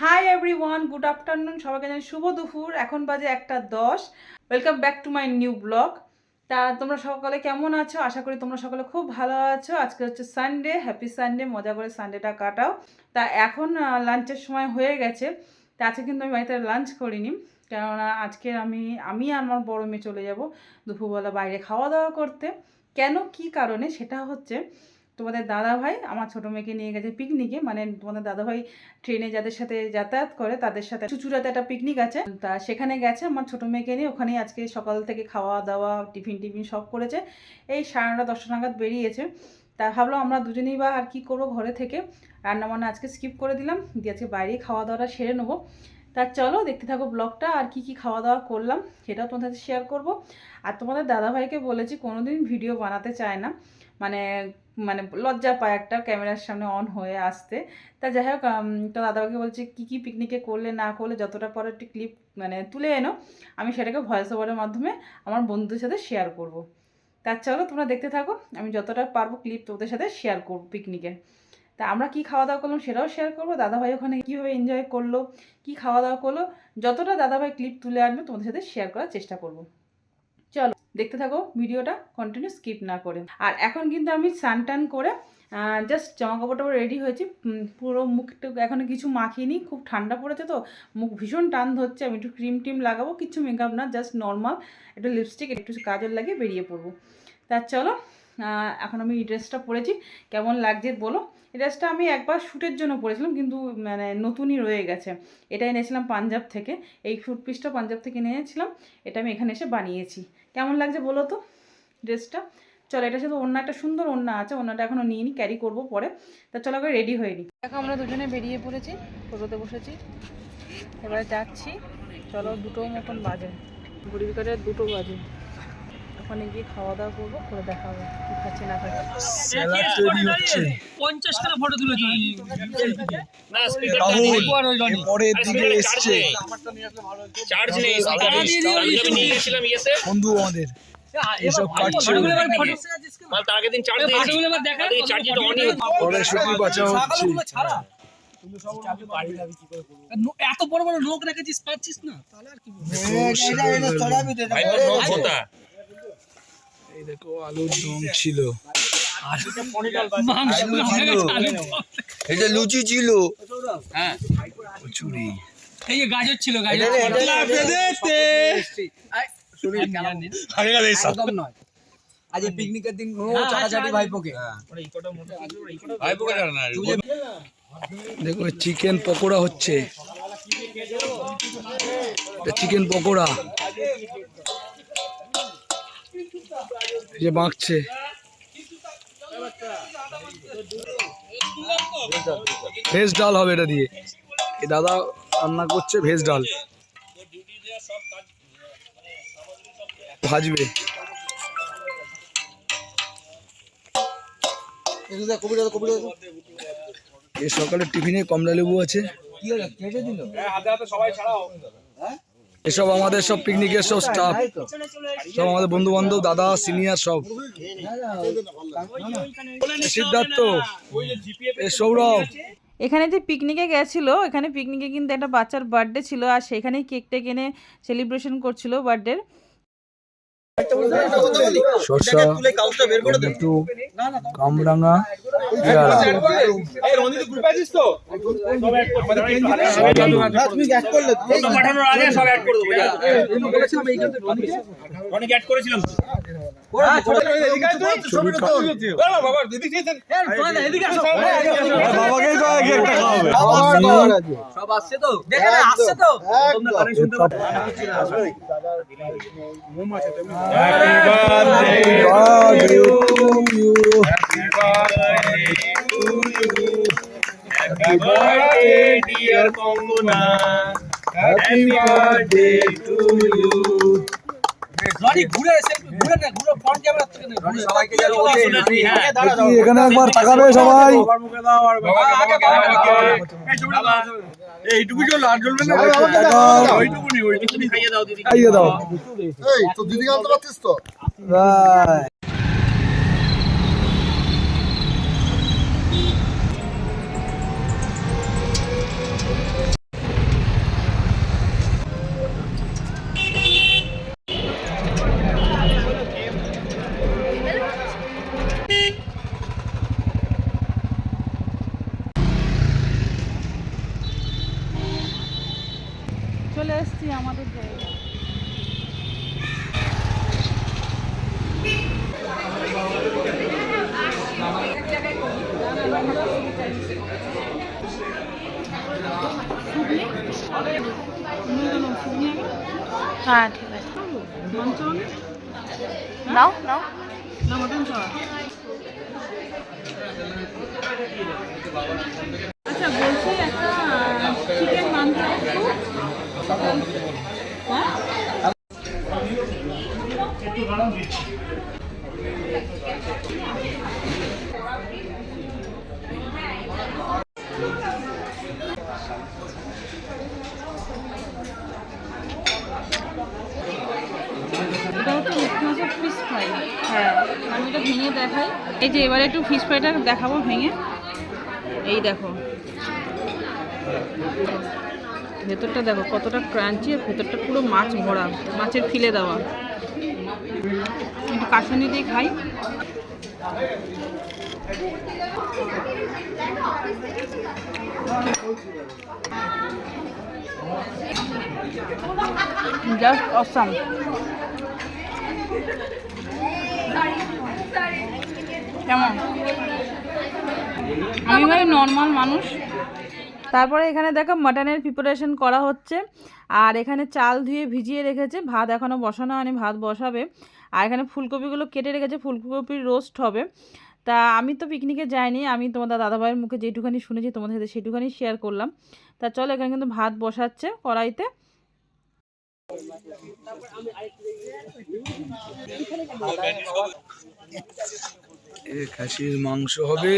Hi everyone good afternoon সবাইকে জানি শুভ দুপুর, এখন বাজে একটা দশ। Welcome back to my new blog তা তোমরা সকলে কেমন আছো? আশা করি তোমরা সকলে খুব ভালো আছো। আজকে হচ্ছে সানডে হ্যাপি সানডে মজা করে সানডেটা কাটাও। তা এখন লাঞ্চের সময় হয়ে গেছে। তা আজকে কিন্তু আমি বাড়িতে লাঞ্চ করিনি। কেননা আজকে আমি আমি আমার বড় মেয়ে চলে যাব দুপুরবেলা বাইরে খাওয়া দাওয়া করতে। কেন, কি কারণে? সেটা হচ্ছে তোমাদের দাদা ভাই আমার ছোটো মেয়েকে নিয়ে গেছে পিকনিকে মানে তোমাদের দাদা ভাই ট্রেনে যাদের সাথে যাতায়াত করে, তাদের সাথে চুচুড়াতে একটা পিকনিক আছে। তা সেখানে গেছে আমার ছোটো মেয়েকে নিয়ে। ওখানেই আজকে সকাল থেকে খাওয়া দাওয়া, টিফিন টিফিন সব করেছে। এই সাড়ে নটা, দশটা নাগাদ বেরিয়েছে। তা ভাবলাম আমরা দুজনেই বা আর কি করব ঘরে থেকে। রান্না বান্না আজকে স্কিপ করে দিলাম। দিয়ে আজকে বাইরেই খাওয়া দাওয়াটা সেরে নেব। তা চলো দেখতে থাকো ব্লগটা আর কি কি খাওয়া দাওয়া করলাম, সেটাও তোমাদের সাথে শেয়ার করব। আর তোমাদের দাদাভাইকে বলেছি কোনোদিন ভিডিও বানাতে চায় না। মানে মানে লজ্জা পায় একটা ক্যামেরার সামনে অন হয়ে আসতে। তা যাই হোক তো দাদাভাইকে বলছি, কী কী পিকনিকে করলে, না করলে, যতটা পরে একটি ক্লিপ মানে তুলে এনো। আমি সেটাকে ভয়েস ওভারের মাধ্যমে আমার বন্ধুদের সাথে শেয়ার করব। তা চলো, তোমরা দেখতে থাকো। আমি যতটা পারব ক্লিপ তোদের সাথে শেয়ার করব পিকনিকে তা আমরা কি খাওয়া দাওয়া করলাম সেটাও শেয়ার করব। দাদাভাই ওখানে কীভাবে এনজয় করল, কি খাওয়া দাওয়া করল, যতটা দাদাভাই ক্লিপ তুলে আনবে তোমাদের সাথে শেয়ার করার চেষ্টা করব। দেখতে থাকো, ভিডিওটা কন্টিনিউ স্কিপ না করে। আর এখন কিন্তু আমি স্নান টান করে জাস্ট জামা কাপড় রেডি হয়েছি। পুরো মুখটা এখনও কিছু মাখিনি, খুব ঠান্ডা পড়েছে তো, মুখ ভীষণ টান ধরছে। আমি একটু ক্রিম টিম লাগাবো, কিছু মেকআপ না জাস্ট নর্মাল একটু লিপস্টিক একটু কাজল লাগিয়ে বেরিয়ে পড়ব। তা চলো এখন আমি এই ড্রেসটা পরেছি। কেমন লাগছে বলো? এই ড্রেসটা আমি একবার শ্যুটের জন্য পরেছিলাম, কিন্তু মানে নতুনই রয়ে গেছে। এটা এনেছিলাম পাঞ্জাব থেকে। এই শ্যুট পিসটা পাঞ্জাব থেকে নিয়েছিলাম এটা আমি এখানে এসে বানিয়েছি। কেমন লাগছে বলো তো ড্রেসটা? চলো এটা শুধু অন্য একটা সুন্দর অন্য আছে অন্যটা এখনও নিয়ে নিই ক্যারি করব পরে। তা চলো আগে রেডি হয়ে নিই দেখো আমরা দুজনে বেরিয়ে পড়েছি টোটোতে বসেছি। এবারে যাচ্ছি। চলো দুটো মতন বাজে। ঘুরি বিকালে দুটো বাজে। ওখানে গিয়ে খাওয়া দাওয়া করব করে দেখা হবে কী খাচ্ছি না খাচ্ছি পঞ্চাশ টাকা ফটো পরের দিকে এসছে চার্জ নেই বন্ধু আমাদের এসব কাটছে তার আগের দিন চার্জ পরে বাঁচা হচ্ছে এত বড় বড় লোক রেখেছিস পাচ্ছিস না তাহলে আর কি এই দেখো আলুর দম ছিল। হয়ে যে লুচি ছিল। হ্যাঁ। কচুরি। এই যে গাজর ছিল গাজর। একদম নয়। আজ পিকনিকের দিন ও চাটাচাটি ভাইপোকে। ভাই না দেখো চিকেন পকোড়া হচ্ছে। চিকেন পকোড়া। যে বাঁকছে। ভেজ ডাল হবে এটা দিয়ে। এই দাদা রান্না করছে ভেজ ডাল। ভাজবে। এই সকালে টিফিনে কমলা লেবু আছে। কি হলো? কেটে দিল? এসব আমাদের সব পিকনিকের সব স্টাফ সব আমাদের বন্ধু বান্ধব দাদা সিনিয়র সব। সিদ্ধার্থ সৌরভ। এখানে যে পিকনিকে গেছিল, এখানে পিকনিকে কিন্তু একটা বাচ্চার বার্থডে ছিল, আর সেখানেই কেকটা কিনে সেলিব্রেশন করছিল বার্থডের শসা টমেটো কামরাঙা পেয়ারা। পাঠানোর ক্যামেরা থেকে নে রনি সবাইকে যেন বলে হ্যাঁ এখানে একবার তাকাবে সবাই এইটুকু চলো আর না। ওইটুকুনি ওইটুকুনি। খাইয়ে দাও দিদি। খাইয়ে দাও। এই তো দিদিকে আনতে তো? মঞ্চন নাও নাও না মটন আচ্ছা বলছি একটা চিকেন মাংস এটা হচ্ছে ভেটকি মাছের ফিশ ফ্রাই হ্যাঁ। আমি এটা ভেঙে দেখাই। এই যে এবারে একটু ফিশ ফ্রাইটা দেখাবো ভেঙে। এই দেখো। ভেতরটা দেখো কতটা ক্রাঞ্চি আর ভেতরটা পুরো মাছ ভরা মাছের ফিলে দেওয়া। একটু কাশানি দিয়ে খাই। জাস্ট অসাম আমি ভাই নর্মাল মানুষ। তারপরে এখানে দেখো মাটনের প্রিপারেশন করা হচ্ছে। আর এখানে চাল ধুয়ে ভিজিয়ে রেখেছে। ভাত এখনও বসানো হয়নি, ভাত বসাবে। আর এখানে ফুলকপিগুলো কেটে রেখেছে, ফুলকপির রোস্ট হবে। তা আমি তো পিকনিকে যাইনি, আমি তোমাদের দাদাভাইয়ের মুখে যেটুখানি শুনেছি, তোমাদের সাথে সেটুখানি শেয়ার করলাম। তা চলো এখানে কিন্তু ভাত বসাচ্ছে কড়াইতে। খাসির মাংস হবে।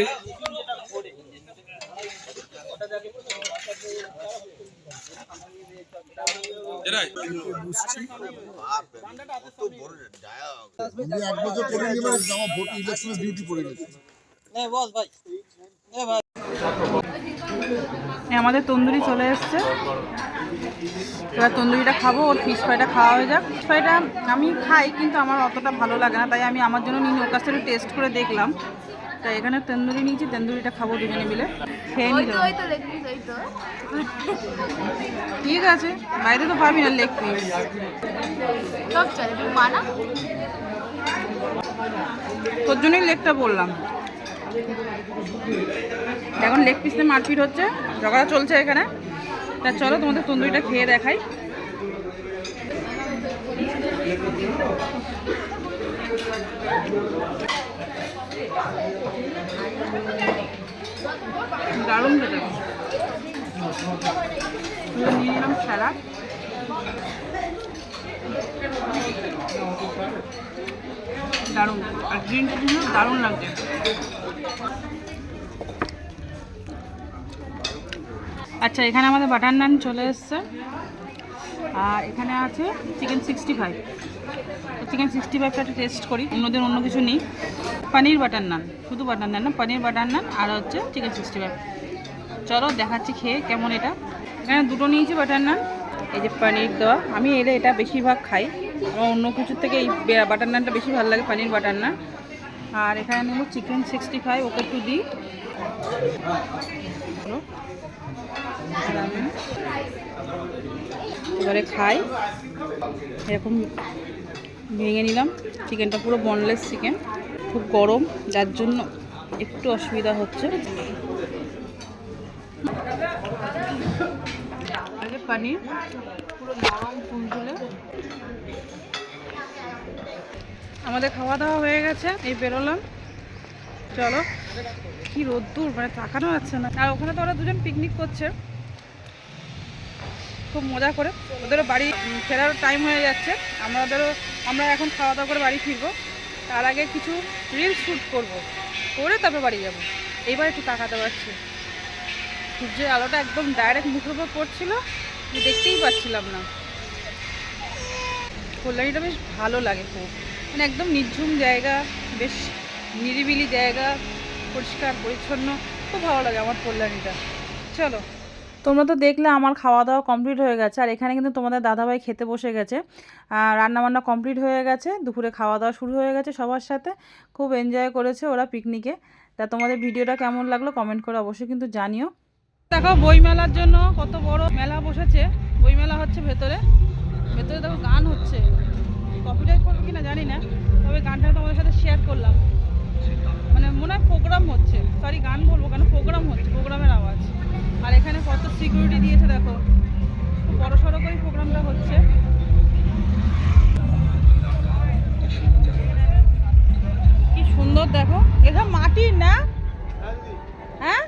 আমাদের তন্দুরি চলে এসছে। এবার তন্দুরিটা খাব ওর ফিশ ফ্রাইটা খাওয়া হয়ে যাক। ফিশ ফ্রাইটা আমি খাই কিন্তু আমার অতটা ভালো লাগে না তাই আমি আমার জন্য নিয়ে ওর কাছ থেকে টেস্ট করে দেখলাম। তাই এখানে তন্দুরি নিয়েছি তন্দুরিটা খাব দুজনে মিলে। খেয়ে নিল ঠিক আছে বাইরে তো পাবি না লেগ পিস তোর জন্যই লেগটা বললাম। এখন লেগ পিসে মারপিট হচ্ছে ঝগড়া চলছে এখানে। তা চলো তোমাদের তন্দুরিটা খেয়ে দেখাই। দারুণ দারুণ। আর দারুণ লাগছে। আচ্ছা এখানে আমাদের বাটার নান চলে এসছে। আর এখানে আছে chicken sixty five chicken sixty ফাইভটা একটু টেস্ট করি অন্যদিন অন্য কিছু নেই। পনির বাটার নান শুধু বাটার নান না, পনির বাটার নান আর হচ্ছে চিকেন সিক্সটি ফাইভ চলো দেখাচ্ছি খেয়ে কেমন এটা। এখানে দুটো নিয়েছি বাটার নান এই যে পনির দেওয়া, আমি এলে এটা বেশিরভাগ খাই। অন্য কিছুর থেকে এই বাটার নানটা বেশি ভালো লাগে, পনির বাটার নান আর এখানে নেব চিকেন সিক্সটি ফাইভ ওকে একটু দিই। এবারে খাই। এরকম ভেঙে নিলাম। চিকেনটা পুরো বনলেস চিকেন খুব গরম, যার জন্য একটু অসুবিধা হচ্ছে। পানির পুরো আমাদের খাওয়া দাওয়া হয়ে গেছে, এই বেরোলাম। চলো, কি রোদ্দুর মানে তাকানো যাচ্ছে না। আর ওখানে তো ওরা দুজন পিকনিক করছে। খুব মজা করে। ওদেরও বাড়ি ফেরার টাইম হয়ে যাচ্ছে। আমাদেরও, আমরা এখন খাওয়া দাওয়া করে বাড়ি ফিরবো। তার আগে কিছু রিল শ্যুট করব। করে তারপর বাড়ি যাব। এইবার একটু তাকাতে পারছি। সূর্যের আলোটা একদম ডাইরেক্ট মুখের উপর পড়ছিল। দেখতেই পাচ্ছিলাম না। কল্যাণীটা বেশ ভালো লাগে খুব। মানে একদম নির্ঝুম জায়গা, বেশ নিরিবিলি জায়গা, পরিষ্কার, পরিচ্ছন্ন। খুব ভালো লাগে আমার কল্যাণীটা। চলো। তোমরা তো দেখলে আমার খাওয়া দাওয়া কমপ্লিট হয়ে গেছে। আর এখানে কিন্তু তোমাদের দাদাভাই খেতে বসে গেছে। রান্নাবান্না কমপ্লিট হয়ে গেছে। দুপুরে খাওয়া দাওয়া শুরু হয়ে গেছে সবার সাথে। খুব এনজয় করেছে ওরা পিকনিকে তা তোমাদের ভিডিওটা কেমন লাগল কমেন্ট করে অবশ্যই কিন্তু জানিও। দেখো বই মেলার জন্য কত বড় মেলা বসেছে। বই মেলা হচ্ছে ভেতরে। ভেতরে দেখো গান হচ্ছে। কপিরাইট করবে কিনা জানি না। তবে গানটা তোমাদের সাথে শেয়ার করলাম। মানে মনে হয় প্রোগ্রাম হচ্ছে। সরি গান বলব কেন? প্রোগ্রাম হচ্ছে প্রোগ্রামের আওয়াজ। আর এখানে কত সিকিউরিটি দিয়েছে দেখো। বড় সড়ো করেই প্রোগ্রামটা হচ্ছে। কি সুন্দর দেখো। এটা মাটির না? হ্যাঁ?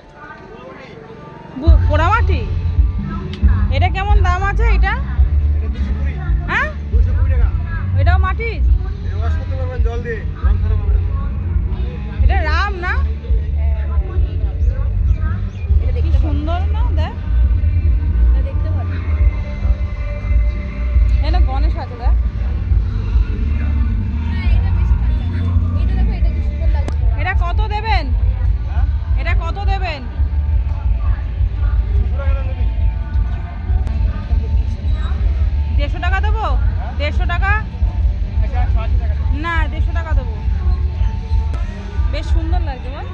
বু- পোড়ামাটি এটা কেমন দাম আছে এটা? হ্যাঁ? এটাও মাটি এটা বেশ সুন্দর লাগছে বল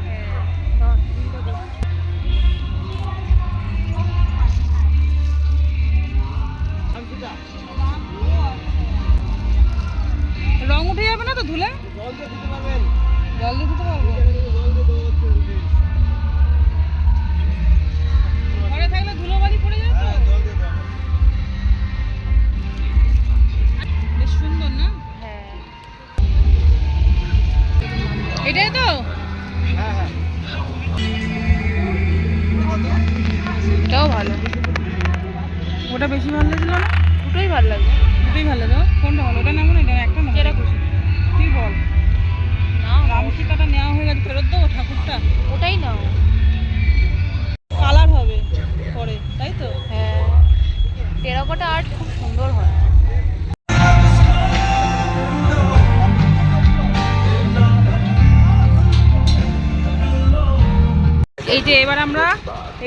আমরা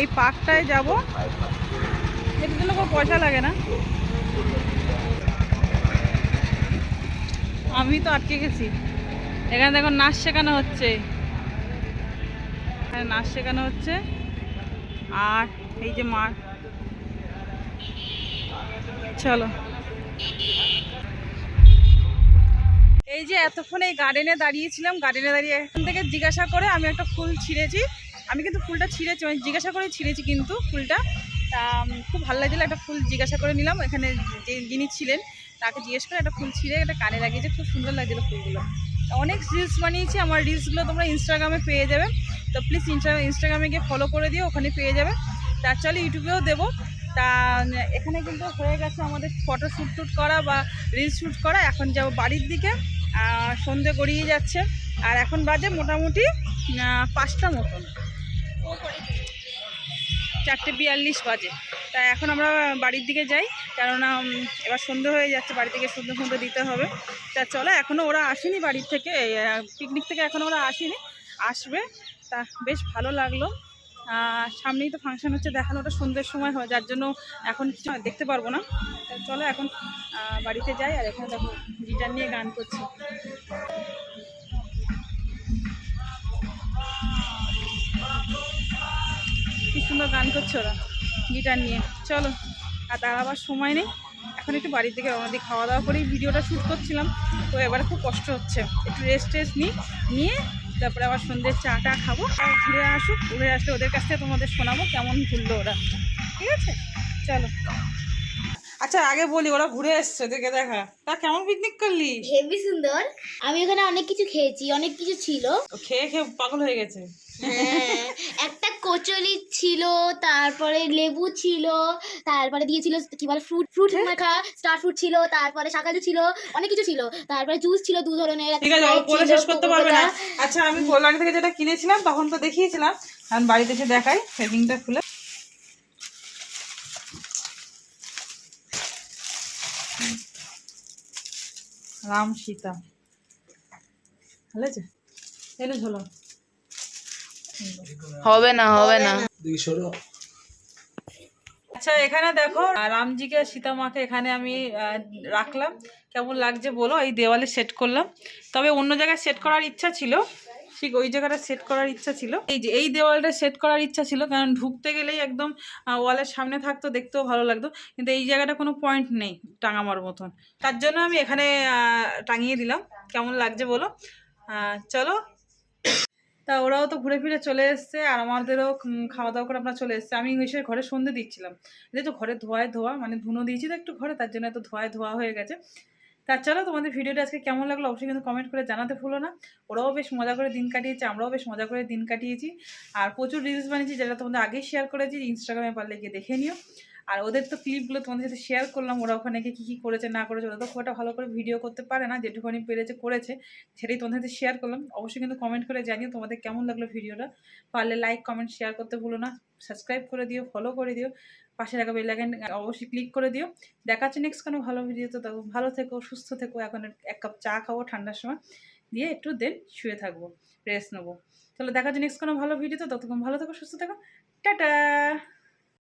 এই পার্কটায় যাব। এটার জন্য কোনো পয়সা লাগে না। আমি তো আটকে গেছি। এখানে দেখো নাচ শেখানো হচ্ছে। এখানে নাচ শেখানো হচ্ছে। আর এই যে মার চলো। এই যে এতক্ষণ এই গার্ডেনে দাঁড়িয়েছিলাম। গার্ডেনে দাঁড়িয়ে এখান থেকে জিজ্ঞাসা করে আমি একটা ফুল ছিঁড়েছি। আমি কিন্তু ফুলটা ছিঁড়েছি মানে জিজ্ঞাসা করে ছিঁড়েছি কিন্তু ফুলটা। তা খুব ভালো লাগছিল, একটা ফুল জিজ্ঞাসা করে নিলাম, এখানে যে যিনি ছিলেন, তাকে জিজ্ঞেস করে একটা ফুল ছিঁড়ে একটা কানে লাগিয়েছে, খুব সুন্দর লাগছিল ফুলগুলো। অনেক রিলস বানিয়েছি, আমার রিলসগুলো তোমরা ইনস্টাগ্রামে পেয়ে যাবে। তো প্লিজ ইনস্টা ইনস্টাগ্রামে গিয়ে ফলো করে দিও, ওখানে পেয়ে যাবে। তা চলে ইউটিউবেও দেবো। তা এখানে কিন্তু হয়ে গেছে আমাদের ফটো শ্যুট টুট করা বা রিলস শ্যুট করা। এখন যাব বাড়ির দিকে সন্ধে গড়িয়ে যাচ্ছে। আর এখন বাজে মোটামুটি পাঁচটা মতন। চারটে বিয়াল্লিশ বাজে। তা এখন আমরা বাড়ির দিকে যাই, কেননা এবার সন্ধে হয়ে যাচ্ছে, বাড়ি থেকে সন্ধে সন্ধে দিতে হবে। তা চলো এখনও ওরা আসেনি বাড়ির থেকে পিকনিক থেকে এখনও ওরা আসেনি, আসবে। তা বেশ ভালো লাগল। সামনেই তো ফাংশন হচ্ছে, দেখানো ওটা সন্ধ্যের সময় হয়, যার জন্য এখন কিছু দেখতে পারব না। চলো এখন বাড়িতে যাই, আর এখানে দেখো গিটার নিয়ে গান করছে। সুন্দর গান করছে ওরা গিটার নিয়ে। চলো আর তার আবার সময় নেই। এখন একটু বাড়ির দিকে রওনা দিই খাওয়া দাওয়া করেই ভিডিওটা শ্যুট করছিলাম। তো এবারে খুব কষ্ট হচ্ছে। একটু রেস্ট টেস্ট নিই নিয়ে তারপরে আবার সন্ধ্যের চাটা খাব। আর ঘুরে আসুক ঘুরে আসলে ওদের কাছ থেকে তোমাদের শোনাবো কেমন ঘুরলো ওরা। ঠিক আছে? চলো। আচ্ছা আগে বলি ওরা ঘুরে এসছে দেখে দেখা। তা কেমন পিকনিক করলি? হেভি সুন্দর। আমি ওখানে অনেক কিছু খেয়েছি অনেক কিছু ছিল। খেয়ে খেয়ে পাগল হয়ে গেছে। হ্যাঁ, একটা কচুরি ছিল তারপরে লেবু ছিল তারপরে দিয়েছিল কি বলে ফ্রুট ফ্রুট মাখা স্টার ফ্রুট ছিল তারপরে শাকালু ছিল অনেক কিছু ছিল। তারপরে জুস ছিল দু ধরনের ঠিক আছে বলে শেষ করতে পারবে না। আচ্ছা আমি কল্যাণী থেকে যেটা কিনেছিলাম তখন তো দেখিয়েছিলাম। এখন বাড়িতে এসে দেখাই প্যাকিংটা খুলে। রাম সীতা। ভালো আছে? এনে ঝোলো হবে না হবে না। আচ্ছা এখানে দেখো রামজিকে আর সীতা মাকে এখানে আমি রাখলাম। কেমন লাগছে বলো? এই দেওয়ালে সেট করলাম। তবে অন্য জায়গায় সেট করার ইচ্ছা ছিল। ঠিক ওই জায়গাটা সেট করার ইচ্ছা ছিল। এই যে এই দেওয়ালটা সেট করার ইচ্ছা ছিল কারণ ঢুকতে গেলেই একদম ওয়ালের সামনে থাকতো দেখতেও ভালো লাগতো। কিন্তু এই জায়গাটা কোনো পয়েন্ট নেই টাঙামার মতন। তার জন্য আমি এখানে টাঙিয়ে দিলাম। কেমন লাগছে বলো? চলো তা ওরাও তো ঘুরে ফিরে চলে এসছে আর আমাদেরও খাওয়া দাওয়া করে আমরা চলে এসছে। আমি এসে ঘরে সন্ধে দিচ্ছিলাম। এই তো ঘরে ধোয়ায় ধোয়া মানে ধুনো দিয়েছি তো একটু ঘরে, তার জন্য এত ধোয়ায় ধোয়া হয়ে গেছে। তা চলো, তোমাদের ভিডিওটা আজকে কেমন লাগল অবশ্যই কিন্তু কমেন্ট করে জানাতে ভুলো না। ওরাও বেশ মজা করে দিন কাটিয়েছে, আমরাও বেশ মজা করে দিন কাটিয়েছি। আর প্রচুর রিলস বানিয়েছি, যেটা তোমাদের আগেই শেয়ার করেছি ইনস্টাগ্রামে পারলে গিয়ে দেখে নিও। আর ওদের তো ক্লিপগুলো তোমাদের সাথে শেয়ার করলাম, ওরা ওখানে গিয়ে কী কী করেছে, না করেছে, ওরা তো খুব একটা ভালো করে ভিডিও করতে পারে না, যেটুকুনি পেরেছে করেছে, সেটাই তোমাদের সাথে শেয়ার করলাম। অবশ্যই কিন্তু কমেন্ট করে জানিও তোমাদের কেমন লাগল ভিডিওটা পারলে লাইক কমেন্ট শেয়ার করতে ভুলো না। সাবস্ক্রাইব করে দিও ফলো করে দিও। পাশে রাখা বেল আইকন অবশ্যই ক্লিক করে দিও। দেখা হচ্ছে নেক্সট কোনো ভালো ভিডিও তো। তখন ভালো থেকো, সুস্থ থেকো। এখন এক কাপ চা খাব ঠান্ডার সময়। দিয়ে একটু দেন শুয়ে থাকব রেস্ট নেব। তাহলে দেখা হচ্ছে নেক্সট কোনো ভালো ভিডিও তো। ততক্ষণ ভালো থেকো, সুস্থ থেকো। টাটা!